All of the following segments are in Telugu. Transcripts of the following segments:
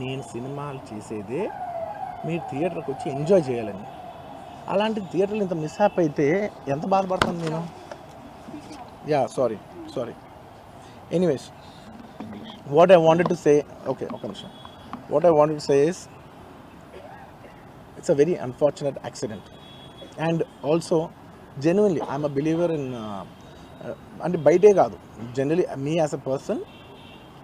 నేను సినిమాలు చేసేదే మీరు థియేటర్కి వచ్చి ఎంజాయ్ చేయాలని. అలాంటి థియేటర్లు ఇంత మిస్హాప్ అయితే ఎంత బాధపడతాను నేను? Yeah sorry sorry. Anyways what I wanted to say okay ఒక నిమిషం. What I wanted to say is it's a very unfortunate accident and also genuinely I'm a believer in అంటే బయటే కాదు. Generally me as a person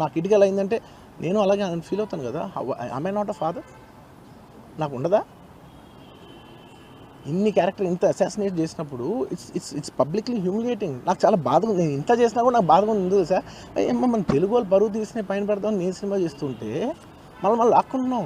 నాకు కిడ్కి ఎలా అయిందంటే నేను అలాగే ఫీల్ అవుతాను కదా. ఐ నాట్ అ ఫాదర్ నాకు ఉండదా? ఇన్ని క్యారెక్టర్ ఇంత అసాసినేట్ చేసినప్పుడు it's it's it's publicly humiliating నాకు చాలా బాధగా ఉంది. నేను ఇంత చేసినా కూడా నాకు బాధగా ఉంది. సార్ ఏమో మన తెలుగు వాళ్ళు బరువు తీసిన పైన పెడదాం నేను సినిమా చేస్తుంటే మళ్ళీ మళ్ళీ లాక్కుంటున్నాం.